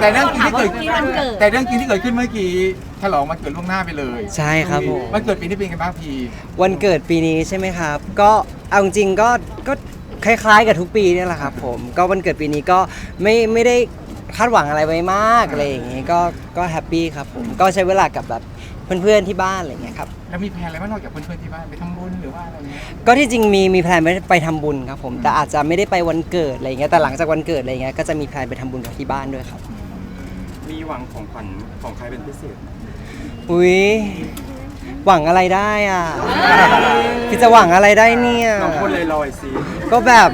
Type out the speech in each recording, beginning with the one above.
แต่เรื่องจริงที่เกิดที่วันเกิด แต่เรื่องจริงที่เกิดขึ้นเมื่อกี้ฉลองมันเกิดล่วงหน้าไปเลยใช่ครับผม มันเกิดปีนี้เป็นไงบ้างพีวันเกิดปีนี้ใช่ไหมครับ ก็เอาจริงๆก็ก็คล้ายๆ กับทุกปีเนี่ยแหละครับผมก็วันเกิดปีนี้ก็ไม่ไม่ได้คาดหวังอะไรไว้มากอะไรอย่างงี้ก็ก็แฮปปี้ครับผมก็ใช้เวลากับแบบเพื่อนๆที่บ้านอะไรอย่างเงี้ยครับ แล้วมีแพลนอะไรบ้างนอกจากเพื่อนๆที่บ้านไปทำบุญหรือว่าอะไรเงี้ย ก็ที่จริงมีมีแพลนไปไปทำบุญครับผมแต่อาจจะไม่ได้ไปวันเกิดอะไรอย่างเงี้ยแต่หลังจากวันเกิดอะไรอย่างเงี้ยก็จะมีแพลนไปทำบุญกับที่บ้านด้วยครับ มีหวังของขวัญของใครเป็นพิเศษไหมอุ้ยหวังอะไรได้อะ พี่จะหวังอะไรได้เนี่ยลองพูดลอยๆสิก็แบบ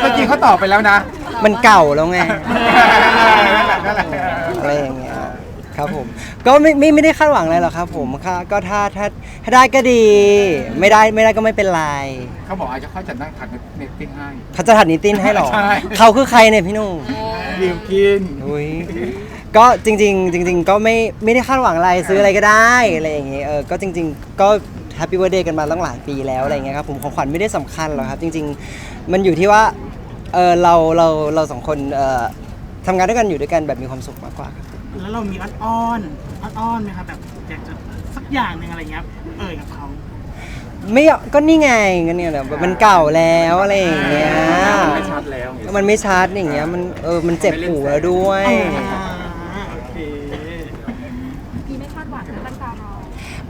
เมื่อกี้เขาตอบไปแล้วนะมันเก่าแล้วไง นั่นแหละนั่นแหละอะไรอย่างเงี้ยครับผมก็ไม่ไม่ไม่ได้คาดหวังอะไรหรอกครับผมค่ะก็ถ้าถ้าถ้าได้ก็ดี ไม่ได้ไม่ได้ก็ไม่เป็นไรเขาบอกอาจจะเขาจะนั่งถัดเน็ตติ้งให้ เขาจะถัดนิตินให้หรอ ใช่ เขาคือใครเนี่ยพี่หนุ่มบิวกิน อุ้ย ก็จริง ๆ จริง ๆ ก็ไม่ไม่ได้คาดหวังอะไรซื้ออะไรก็ได้อะไรอย่างเงี้ยเออก็จริง ๆ ก็แฮปปี้ i r t h d เดย์กันมาตั้งหลายปีแล้วอะไรอย่างเงี้ยครับผมของขวัญไม่ได้สำคัญหรอกครับ จริง ๆ มันอยู่ที่ว่าเออเราเราเราสองคนเอ่อทำงานด้วยกันอยู่ด้วยกันแบบมีความสุขมากกว่าครับ แล้วเรามีอ้อนอ้อนอ้อนอ้อนๆไหมคะแบบอยากจะสักอย่างหนึ่งอะไรเงี้ยเอ่ยกับเขาไม่เอาก็นี่ไงก็เนี่ยแบบมันเก่าแล้วอะไรอย่างเงี้ย มันไม่ชัดแล้วอย่างเงี้ยมันไม่ชัดอย่างเงี้ยมันเออมันเจ็บหูแล้วด้วยอ่าโอเค พี่ไม่คาดหวังนะตั้งตารอ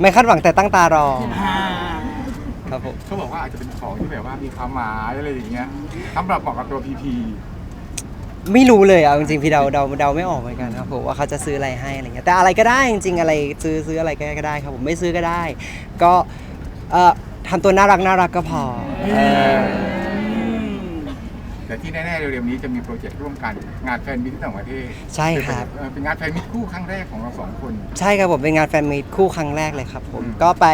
ไม่คาดหวังแต่ตั้งตารออ่าครับผมเขาบอกว่าอาจจะเป็นของที่แบบว่ามีความหมายอะไรอย่างเงี้ยสำหรับเหมาะกับตัวพีพีไม่รู้เลยเอาจริงๆพี่เดาเดาเดาไม่ออกเหมือนกันครับผมว่าเขาจะซื้ออะไรให้อะไรเงี้ยแต่อะไรก็ได้จริงๆอะไรซื้อซื้ออะไรก็ได้ครับผมไม่ซื้อก็ได้ ก็เอ่อทำตัวน่ารักน่ารักก็พอเออ แต่ที่แน่ๆเร็วๆนี้จะมีโปรเจกต์ร่วมกันงานแฟนมิตที่ต่างประเทศใช่ครับเออเป็นงานแฟนมิตคู่ครั้งแรกของเราสองคน ใช่ครับผมเป็นงานแฟนมีตคู่ครั้งแรกเลยครับผมอืมก็ไป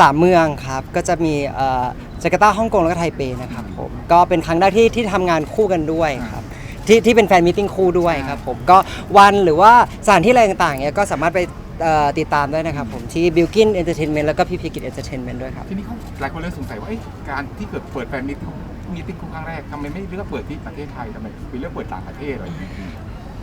สามเมือง3เมืองครับ ก็จะมีเอ่อจาการ์ตาฮ่องกงแล้วก็ไทเปนะครับผมก็เป็นครั้งแรกที่ที่ทำงานคู่กันด้วยครับที่ที่เป็นแฟนมิทติ้งคู่ด้วยครับผมก็วันหรือว่าสถานที่อะไรต่างๆเนี้ยก็สามารถไปเอ่อติดตามได้นะครับผมที่ b i l k i n Entertainment แล้วก็พี่พิกิจ Entertainment ด้วยครับ ทีนี้เขาหลายคนเริ่มสงสัยว่าเอ้ยการที่เกิดเปิดแฟนมิต มีติ้งคู่ครั้งแรกทำไมไม่เลือกเปิดที่ประเทศไทยทำไมไปเลือกเปิดต่างประเทศอะไรอย่างเงี้ย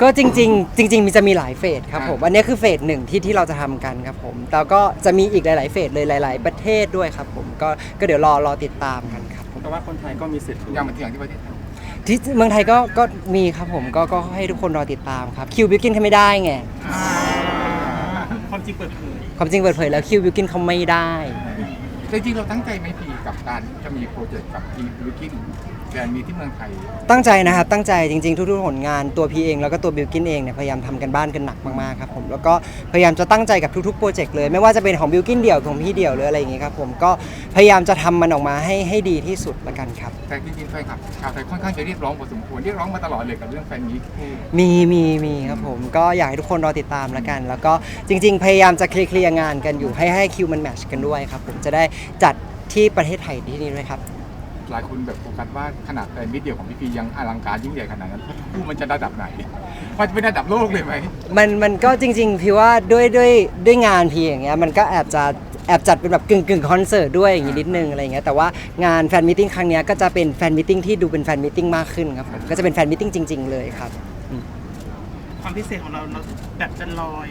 ก็จริง ๆ จริง ๆ มีจะมีหลายเฟสครับผมอ่าอันนี้คือเฟสหนึ่งที่ที่เราจะทำกันครับผม แล้วก็จะมีอีกหลาย ๆ เฟสเลยหลาย ๆ ประเทศด้วยครับผม ก็ก็เดี๋ยวรอรอติดตามกันครับผมแต่ว่าคนไทยก็มีสิทธิ์ยังมาที่อย่างที่ประเทศไทยที่เมืองไทยก็ก็มีครับผม ก็ก็ให้ทุกคนรอติดตามครับ คิวบิวกินเขาไม่ได้ไง ความจริงเปิดเผยความจริงเปิดเผยแล้วคิวบิวกินเขาไม่ได้ จริงๆเราตั้งใจไหมพี กับการจะมีโปรเจกต์กับทีมวิกินแฟนมีที่เมืองไทย ตั้งใจนะครับตั้งใจจริงๆ ทุกๆผลงานตัวพีเองแล้วก็ตัวบิวกินเองเนี่ยพยายามทำกันบ้านกันหนักมากๆครับผมแล้วก็พยายามจะตั้งใจกับทุกๆโปรเจกต์เลย ไม่ว่าจะเป็นของบิวกินเดี่ยวของพี่เดี่ยวหรืออะไรอย่างงี้ครับผมก็พยายามจะทำมันออกมาให้ให้ดีที่สุดละกันครับ แต่จริงๆแฟนคลับชาวไทยค่อนข้างจะเรียกร้องพอสมควรเรียกร้องมาตลอดเลยกับเรื่องแฟนมีคู่มีมีมีครับผมก็อยากให้ทุกคนรอติดตามแล้วกัน แล้วก็จริง ๆ พยายามจะเคลียร์ๆงานกันอยู่ให้ให้คิวมันแมทชกันด้วยครับผมจะได้จัด ที่ประเทศไทยที่นี่ด้วยครับ หลายคนแบบโฟกัสว่าขนาดแฟนมิตเดียวของพี่พียังอลังการยิ่งใหญ่ขนาดนั้นคู่มันจะระดับไหน มันจะเป็นระดับโลกเลยไหมมันมันก็จริง ๆ พี่ว่าด้วยด้วยด้วยงานพี่อย่างเงี้ยมันก็แอบจะแอบจัดเป็นแบบกึ่งกึ่งคอนเสิร์ตด้วยอย่างงี้นิดนึงอะไรเงี้ยแต่ว่างานแฟนมิทติ้งครั้งเนี้ยก็จะเป็นแฟนมิทติ้งที่ดูเป็นแฟนมิทติ้งมากขึ้นครับผมก็จะเป็นแฟนมิทติ้งจริง ๆ เลยครับ ความพิเศษของเราเราแบบจะลอย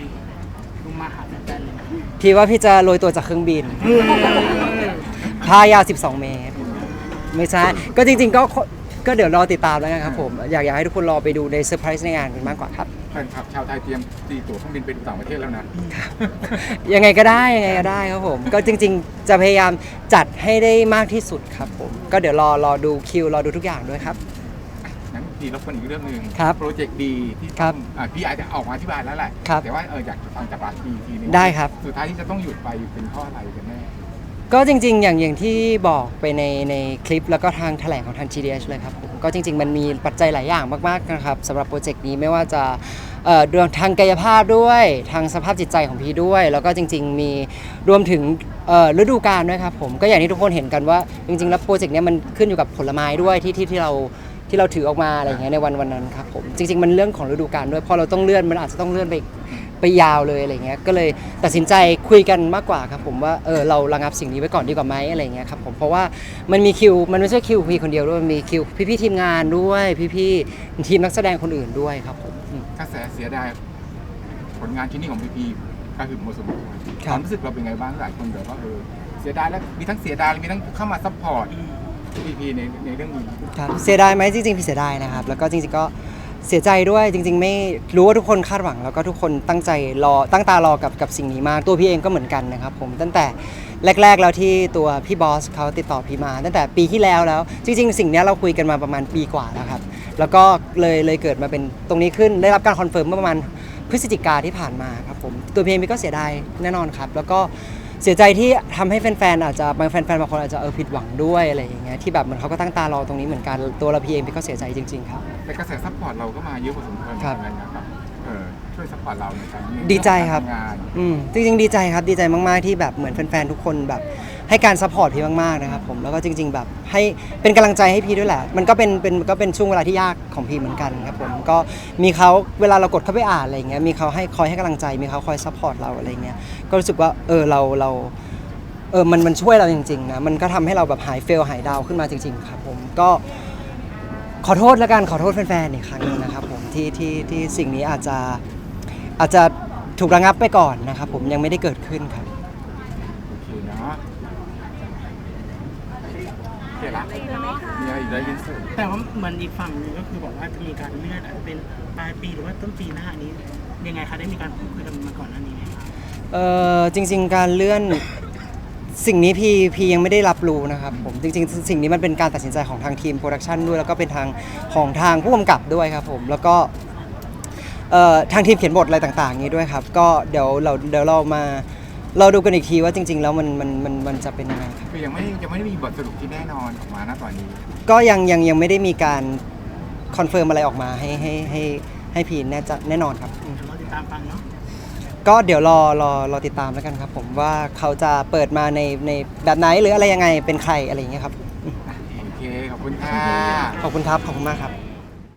ลงมาหาแฟนๆเลยนะพี่ว่าพี่จะโรยตัวจากเครื่องบิน พายาว 12 เมตร ไม่ใช่ ก็จริง ๆ ก็ก็เดี๋ยวรอติดตามแล้วกันครับผม อยากอยากให้ทุกคนรอไปดูในเซอร์ไพรส์ในงานกันมากกว่าครับ แฟนคลับชาวไทยเตรียมตีตั๋วเครื่องบินไปดูต่างประเทศแล้วนะ ยังไงก็ได้ยังไงก็ได้ครับผม ก็จริง ๆ จะพยายามจัดให้ได้มากที่สุดครับผม ก็เดี๋ยวรอรอดูคิวรอดูทุกอย่างด้วยครับ งั้นพี่รบกวนอีกเรื่องหนึ่งครับโปรเจกต์ดีที่ครับอะพี่อาจจะออกมาอธิบายแล้วแหละ ครับแต่ว่าเอออยากจะฟังจากปากพี่อีกทีนึงได้ครับ สุดท้ายที่จะต้องหยุดไปเป็นเพราะอะไรกันแน่ ก็จริง ๆ อย่างอย่างที่บอกไปในในคลิปแล้วก็ทางแถลงของทาง GDH เลยครับผมก็จริง ๆ มันมีปัจจัยหลายอย่างมาก ๆ นะครับสำหรับโปรเจกต์นี้ไม่ว่าจะเอ่อเรื่องทางกายภาพด้วยทางสภาพจิตใจของพี่ด้วย แล้วก็จริง ๆ มีรวมถึงเอ่อฤดูกาลด้วยครับผมก็อย่างที่ทุกคนเห็นกันว่า จริง ๆ แล้วโปรเจกต์เนี้ยมันขึ้นอยู่กับผลไม้ด้วยที่ที่ที่เราที่เราถือออกมาอะไรอย่างเงี้ยในวันวันนั้นครับผมจริง ๆ มันเรื่องของฤดูกาลด้วยพอเราต้องเลื่อนมันอาจจะต้องเลื่อนไปไป ไปยาวเลยอะไรเงี้ยก็เลยตัดสินใจคุยกันมากกว่าครับผมว่าเออเราระงับสิ่งนี้ไว้ก่อนดีกว่าไหมอะไรเงี้ยครับผมเพราะว่ามันมีคิวมันไม่ใช่คิวพีคนเดียวด้วยมันมีคิวพี่ๆทีมงานด้วยพี่ๆทีมนักแสดงคนอื่นด้วยครับผมอืม กระแสเสียดายผลงานชิ้นนี้ของพีพีก็คือหมดสมควรครับความรู้สึกเราเป็นไงบ้างหลายคนแบบว่าเออเสียดายแล้วมีทั้งเสียดายมีทั้งเข้ามาซัพพอร์ตพีพีในในเรื่องนี้ ครับเสียดายไหมจริงๆพี่เสียดายนะครับ แล้วก็จริงๆก็ เสียใจด้วยจริง ๆ ไม่รู้ว่าทุกคนคาดหวังแล้วก็ทุกคนตั้งใจรอตั้งตารอกับกับสิ่งนี้มากตัวพี่เองก็เหมือนกันนะครับผมตั้งแต่แรก ๆ แล้วที่ตัวพี่บอสเขาติดต่อพี่มา ตั้งแต่ปีที่แล้วแล้ว จริง ๆ สิ่งนี้เราคุยกันมาประมาณปีกว่าแล้วครับ แล้วก็เลยเลยเกิดมาเป็นตรงนี้ขึ้นได้รับการคอนเฟิร์มเมื่อประมาณพฤศจิกาที่ผ่านมาครับผมตัวพี่เองก็เสียดายแน่นอนครับ แล้วก็ เสียใจที่ทำให้แฟนๆอาจจะบางแฟนๆบางคนอาจจะเออผิดหวังด้วยอะไรอย่างเงี้ยที่แบบเหมือนเขาก็ตั้งตารอตรงนี้เหมือนกันตัวเราพี่เองพี่ก็เสียใจจริง ๆ ครับแต่กระแสซัพพอร์ตเราก็มาเยอะพอสมควรครับเหมือนกันนะครับเออช่วยซัพพอร์ตเราในการดีใจครับทำงานอืมจริงๆ ดีใจครับดีใจมากๆที่แบบเหมือนแฟนๆทุกคนแบบ ให้การซัพพอร์ตพี่มากๆนะครับผมแล้วก็จริง ๆ แบบให้เป็นกำลังใจให้พี่ด้วยแหละ มันก็เป็นเป็นก็เป็นช่วงเวลาที่ยากของพี่เหมือนกันครับผมก็มีเขาเวลาเรากดเข้าไปอ่านอะไรเงี้ยมีเขาให้คอยให้กำลังใจ มีเขาคอยซัพพอร์ตเราอะไรเงี้ยก็รู้สึกว่าเออเราเราเออมันมันช่วยเราจริงๆนะมันก็ทำให้เราแบบหายเฟลหายดาวขึ้นมาจริง ๆ ครับผมก็ขอโทษแล้วกันขอโทษแฟนๆอีกครั้งนึงนะครับผมที่ที่ที่สิ่งนี้อาจจะอาจจะถูกระงับไปก่อนนะครับผมยังไม่ได้เกิดขึ้นครับโอเคนะ เคละเนาะมีอะไรอีกได้ยินเสียงแต่ว่าเหมือนอีกฝั่งหนึงก็คือบอกว่าจะมีการเลื่อนอาจจะเป็นปลายปีหรือว่าต้นปีหน้านี้ ยังไงคะได้มีการพูดคุยกันมาก่อนหน้านี้ไหมคะเออจริง ๆ การเลื่อนสิ่งนี้พี่พี่ยังไม่ได้รับรู้นะครับผมจริงๆ สิ่งนี้มันเป็นการตัดสินใจของทางทีมโปรดักชันด้วยแล้วก็เป็นทางของทางผู้กำกับด้วยครับผมแล้วก็เอ่อทางทีมเขียนบทอะไรต่างๆอย่างนี้ด้วยครับ ก็เดี๋ยวเราเดี๋ยวเรามา เราดูกันอีกทีว่าจริง ๆ แล้วมันมันมันมันจะเป็นยังไงครับคือยังไม่ยังไม่ได้มีบทสรุปที่แน่นอนออกมาณตอนนี้ ก็ยังยังยังไม่ได้มีการคอนเฟิร์มอะไรออกมาให้ให้ให้ให้พีแน่จะแน่นอนครับอืมเดี๋ยวเราติดตามฟังเนาะก็เดี๋ยวรอรอรอติดตามแล้วกันครับ ผมว่าเขาจะเปิดมาในในแบบไหนหรืออะไรยังไงเป็นใครอะไรอย่างเงี้ยครับ โอเคขอบคุณค่ะ ขอบคุณครับ ขอบคุณมากครับ